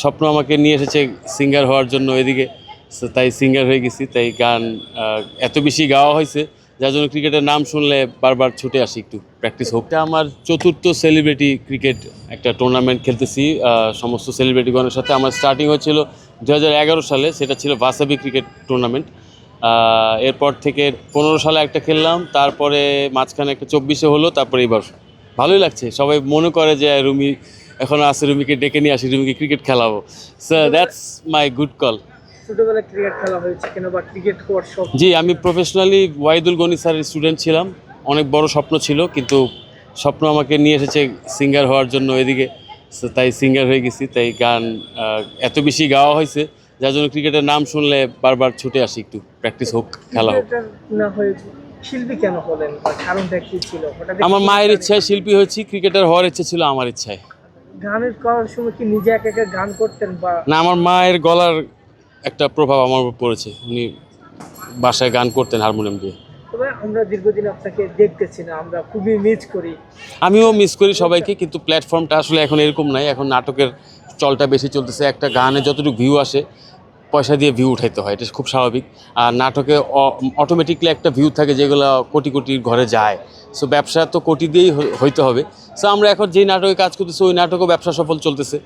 স্বপ্ন আমাকে নিয়ে এসেছে সিঙ্গার হওয়ার জন্য এদিকে। তাই সিঙ্গার হয়ে গেছি, তাই গান এত বেশি গাওয়া হয়েছে, যার জন্য ক্রিকেটের নাম শুনলে বারবার ছুটে আসি একটু প্র্যাকটিস হোক। এটা আমার চতুর্থ সেলিব্রিটি ক্রিকেট একটা টুর্নামেন্ট খেলতেছি সমস্ত সেলিব্রিটিগণের সাথে। আমার স্টার্টিং হয়েছিল দু হাজার এগারো সালে, সেটা ছিল ভাসাবি ক্রিকেট টুর্নামেন্ট এরপর থেকে পনেরো সালে একটা খেললাম, তারপরে মাঝখানে একটা চব্বিশে হলো, তারপরে এবার ভালোই লাগছে। সবাই মনে করে যে রুমি এখনও আসি রুমিকে ডেকে নিয়ে আসি রুমিকে cricket খেলাবো। So that's my good call ছোটবেলায় ক্রিকেট খেলা হয়েছে কেন বা ক্রিকেট জি আমি প্রফেশনালি ওয়াইদুল গনি স্যারের স্টুডেন্ট ছিলাম। অনেক বড় স্বপ্ন ছিল কিন্তু স্বপ্ন আমাকে নিয়ে এসেছে সিঙ্গার হওয়ার জন্য এদিকে। তাই সিঙ্গার হয়ে গেছি তাই গান এত বেশি গাওয়া হয়েছে যার জন্য ক্রিকেটের নাম শুনলে বারবার ছুটে আসি একটু। প্র্যাকটিস হোক খেলা হোক। না শিল্পী কেন হলেন কারণটা কি ছিল? আমার মায়ের ইচ্ছায় শিল্পী হয়েছি ক্রিকেটার হওয়ার ইচ্ছে ছিল আমার ইচ্ছায়। গানের করার সময় কি নিজে এক একা গান করতেন বা না আমার মায়ের গলার একটা প্রভাব আমার উপর পড়েছে। উনি বাসায় গান করতেন হারমোনিয়াম দিয়ে। তবে আমরা দীর্ঘদিন আপনাকে দেখতেছি না আমরা খুবই মিস করি। আমিও মিস করি সবাইকে কিন্তু প্ল্যাটফর্মটা আসলে এখন এরকম নাই। এখন নাটকের চলটা বেশি চলতেছে। একটা গানে যতটুকু ভিউ আসে পয়সা দিয়ে ভিউ উঠাইতে হয়, এটা খুব স্বাভাবিক। আর নাটকে অটোমেটিকলি একটা ভিউ থাকে যেগুলো কোটি কোটির ঘরে যায়। সো ব্যবসা তো কোটি দিয়েই হই- হইতে হবে। সো আমরা এখন যেই নাটকে কাজ করতেছি, ওই নাটকও ব্যবসা সফল চলতেছে।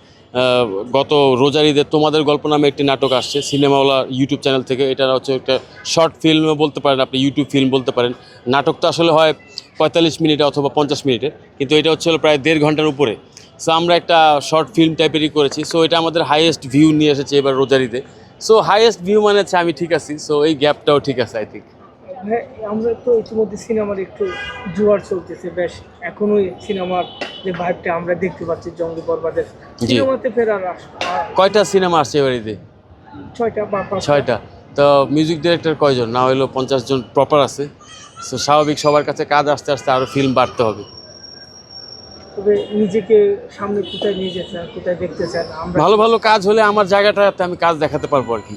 গত রোজার ঈদে তোমাদের গল্প নামে একটি নাটক আসছে সিনেমাওয়ালা ইউটিউব চ্যানেল থেকে। এটা হচ্ছে একটা শর্ট ফিল্ম বলতে পারেন, আপনি ইউটিউব ফিল্ম বলতে পারেন। নাটক তো আসলে হয় পঁয়তাল্লিশ মিনিটে অথবা পঞ্চাশ মিনিটে, কিন্তু এটা হচ্ছে প্রায় দেড় ঘণ্টার উপরে। সো আমরা একটা শর্ট ফিল্ম টাইপেরই করেছি। সো এটা আমাদের হাইয়েস্ট ভিউ নিয়ে এসেছে এবার রোজারিতে সো হাইয়েস্ট ভিউ মানে হচ্ছে আমি ঠিক আছি সো এই গ্যাপটাও ঠিক আছে আই থিঙ্ক আমরা তো ইতিমধ্যে সিনেমার একটু জোয়ার চলতেছে বেশ এখনোই সিনেমার যে ভাইবটা আমরা দেখতে পাচ্ছি জঙ্গলি বরবাদের সিনেমাতে ফেরার কয়টা সিনেমা আসছে এবার ছয়টা বা ছয়টা। তো মিউজিক ডিরেক্টর কয়জন? না হইল পঞ্চাশ জন প্রপার আছে। সো স্বাভাবিক সবার কাছে কাজ আসতে আসতে আরও ফিল্ম বাড়তে হবে। তবে নিজেকে সামনে কোথায় নিয়ে যেতে চান কোথায় দেখতে চান আমরা ভালো ভালো কাজ হলে আমার জায়গাটাতে আমি কাজ দেখাতে পারব আর কি।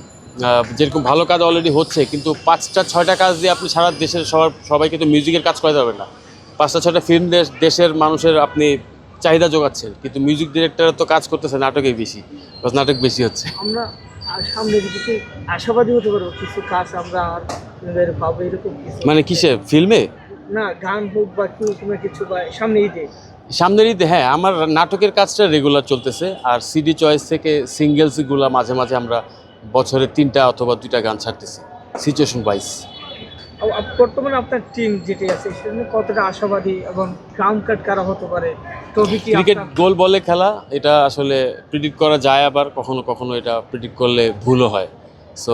যেরকম ভালো কাজ অলরেডি হচ্ছে কিন্তু পাঁচটা ছয়টা কাজ দিয়ে আপনি সারা দেশের সবার সবাইকে তো মিউজিকের কাজ করা যাবে না। পাঁচটা ছয়টা ফিল্ম দেশের মানুষের আপনি চাহিদা যোগাচ্ছেন কিন্তু মিউজিক ডিরেক্টর তো কাজ করতেছে নাটকেই বেশি নাটক বেশি হচ্ছে। আমরা সামনে দিকে আশাবাদী হতে পারব কিছু কাজ আমরা আর পাবো এরকম মানে কিসে ফিল্মে না গান হোক বা কোনো কিছু বা সামনে ঈদে সামনের ঈদে হ্যাঁ আমার নাটকের কাজটা রেগুলার চলতেছে। আর সিডি চয়েস থেকে সিঙ্গেলসগুলো মাঝে মাঝে আমরা বছরে তিনটা অথবা দুইটা গান ছাড়তেছি। সিচুয়েশন ওয়াইজ বর্তমানে আপনার টিম যেটি আছে কতটা আশাবাদী এবং গ্রাউন্ড কাট কারা হতে পারে? ক্রিকেট গোল বলে খেলা এটা আসলে প্রিডিক্ট করা যায় আবার কখনো কখনো এটা প্রিডিক্ট করলে ভুলও হয়। সো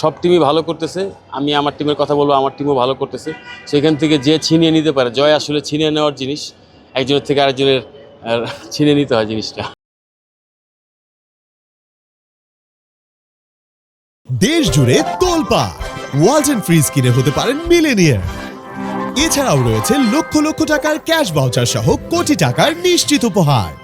সব টিমই ভালো করতেছে। আমি আমার টিমের কথা বলব আমার টিমও ভালো করতেছে। সেখান থেকে যে ছিনিয়ে নিতে পারে জয় আসলে ছিনিয়ে নেওয়ার জিনিস। একজনের থেকে আরেকজনের ছিনে নিতে হয় জিনিসটা। দেশ জুড়ে তোলপা এন্ড ফ্রিজ কিনে হতে পারেন মিলেনিয়ার এছাড়াও রয়েছে লক্ষ লক্ষ টাকার ক্যাশ ভাউচার সহ কোটি টাকার নিশ্চিত উপহার।